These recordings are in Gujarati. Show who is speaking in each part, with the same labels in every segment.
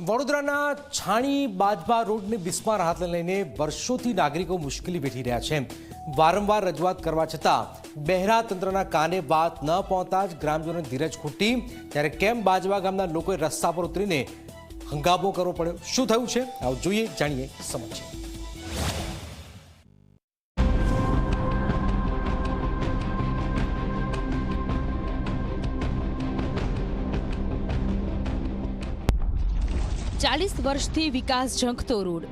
Speaker 1: વડોદરાના છાણી બાજવા રોડને બિસ્માર રાહતને લઈને વર્ષોથી નાગરિકો મુશ્કેલી વેઠી રહ્યા છે. વારંવાર રજૂઆત કરવા છતાં બહેરા તંત્રના કાને વાત ન પહોંચતા જ ગ્રામજનોને ધીરજ ખૂટી. ત્યારે કેમ બાજવા ગામના લોકોએ રસ્તા પર ઉતરીને હંગામો કરવો પડ્યો? શું થયું છે? આવું જોઈએ, જાણીએ સમજીએ
Speaker 2: ચાલીસ વર્ષથી વિકાસ ઝંખતો રોડ.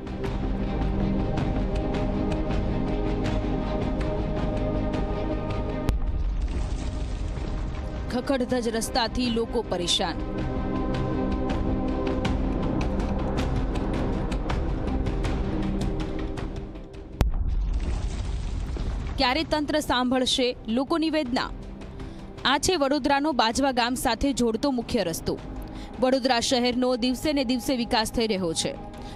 Speaker 2: ખખડધજ રસ્તાથી લોકો પરેશાન. ક્યારે તંત્ર સાંભળશે લોકોની વેદના? આ છે વડોદરાનો બાજવા ગામ સાથે જોડતો મુખ્ય રસ્તો. વડોદરા શહેરનો દિવસે ને દિવસે વિકાસ થઈ રહ્યો છે.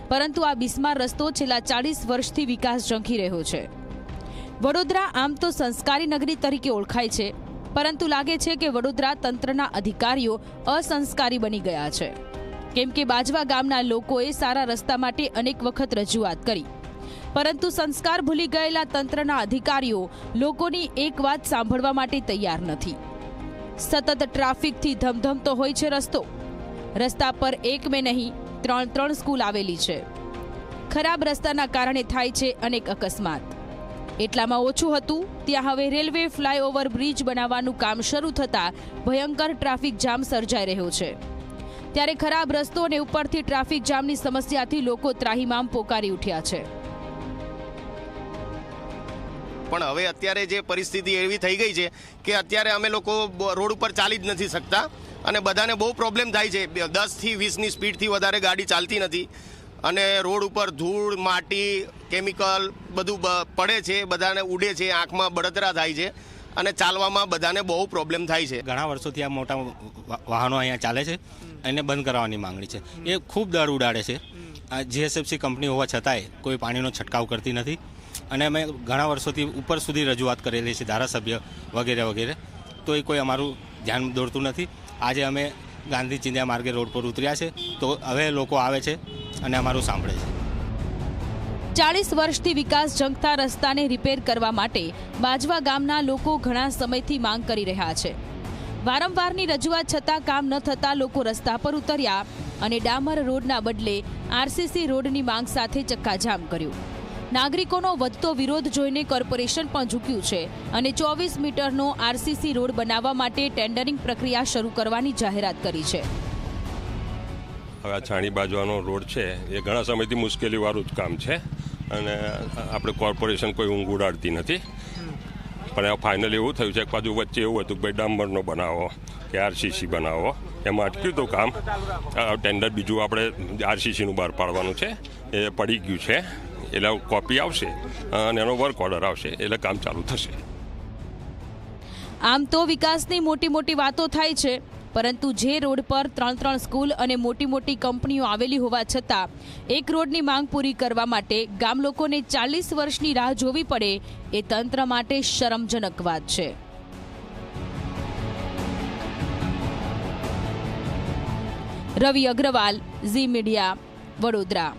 Speaker 2: પરંતુ આ બિસ્માર રસ્તો છેલ્લા ચાલીસ વર્ષથી વિકાસ ઝંખી રહ્યો છે. વડોદરા આમ તો સંસ્કારી નગરી તરીકે ઓળખાય છે, પરંતુ લાગે છે કે વડોદરા તંત્રના અધિકારીઓ અસંસ્કારી બની ગયા છે. કેમ કે બાજવા ગામના લોકોએ સારા રસ્તા માટે અનેક વખત રજૂઆત કરી. પરંતુ સંસ્કાર ભૂલી ગયેલા તંત્રના અધિકારીઓ લોકોની એક વાત સાંભળવા માટે તૈયાર નથી. સતત ટ્રાફિકથી ધમધમતો હોય છે રસ્તો. રસ્તા પર એક મેં નહીં, ત્રણ ત્રણ સ્કૂલ આવેલી છે. ખરાબ રસ્તાના કારણે થાય છે અનેક અકસ્માત. એટલામાં ઓછું હતું, ત્યાં હવે રેલવે ફ્લાયઓવર બ્રિજ બનાવવાનું કામ શરૂ થતાં ભયંકર ટ્રાફિક જામ સર્જાઈ રહ્યો છે. ત્યારે ખરાબ રસ્તો અને ઉપરથી ટ્રાફિક જામની સમસ્યાથી લોકો ત્રાહિમામ પોકારી ઉઠ્યા છે.
Speaker 3: પણ હવે અત્યારે જે પરિસ્થિતિ એવી થઈ ગઈ છે કે અત્યારે અમે લોકો રોડ ઉપર ચાલી જ નથી શકતા અને બધાને બહુ પ્રોબ્લેમ થાય છે. દસથી વીસની સ્પીડથી વધારે ગાડી ચાલતી નથી અને રોડ ઉપર ધૂળ માટી કેમિકલ બધું બ- પડે છે બધાને ઉડે છે આંખમાં બળતરા થાય છે અને ચાલવામાં બધાને બહુ પ્રોબ્લેમ થાય છે.
Speaker 4: ઘણા વર્ષોથી આ મોટા વાહનો અહીંયા ચાલે છે એને બંધ કરવાની માંગણી છે. એ ખૂબ દર ઉડાડે છે. આ જીએસએફસી કંપની હોવા છતાંય કોઈ પાણીનો છંટકાવ કરતી નથી. અને અમે ઘણા વર્ષોથી ઉપર સુધી રજૂઆત કરેલી છે, ધારાસભ્ય વગેરે વગેરે. તો એ કોઈ અમારું ધ્યાન દોરતું નથી. આજે અમે ગાંધી ચિંધ્યા માર્ગે રોડ પર ઉતર્યા છે. તો હવે લોકો આવે છે અને અમારું સાંભળે છે.
Speaker 2: ચાલીસ વર્ષથી વિકાસ જંગતા રસ્તાને રિપેર કરવા માટે બાજવા ગામના લોકો ઘણા સમયથી માંગ કરી રહ્યા છે. વારંવારની રજૂઆત છતાં કામ ન થતાં લોકો રસ્તા પર ઉતર્યા અને ડામર રોડના બદલે આરસીસી રોડની માંગ સાથે ચક્કાજામ કર્યું. નાગરિકોનો વધતો વિરોધ જોઈને કોર્પોરેશન પણ ઝૂક્યું છે અને ચોવીસ મીટરનો આરસીસી રોડ બનાવવા માટે ટેન્ડરિંગ પ્રક્રિયા શરૂ કરવાની જાહેરાત કરી છે.
Speaker 5: હવે આ છાણી બાજવાનો રોડ છે, એ ઘણા સમયથી મુશ્કેલીવાળું જ કામ છે અને આપણે કોર્પોરેશન કોઈ ઊંઘ ઉડાડતી નથી. પણ આ ફાઇનલ એવું થયું છે કે પાછું વચ્ચે એવું હતું કે ભાઈ ડાંબરનો બનાવો કે આરસીસી બનાવો. એમાં અટક્યું હતું કામ. ટેન્ડર બીજું આપણે આરસીસીનું બહાર પાડવાનું છે. એ પડી ગયું છે. એટલે કોપી આવશે, અને એનો વર્ક ઓર્ડર આવશે, એટલે કામ ચાલુ થશે.
Speaker 2: આમ તો વિકાસની મોટી મોટી વાતો થાય છે, પરંતુ જે રોડ પર ત્રણ ત્રણ સ્કૂલ અને મોટી મોટી કંપનીઓ આવેલી હોવા છતાં, એક રોડની માંગ પૂરી કરવા માટે ગામ લોકોને ચાલીસ વર્ષની રાહ જોવી પડે, એ તંત્ર માટે શરમજનક વાત છે. રવિ અગ્રવાલ, ઝી મીડિયા, વડોદરા.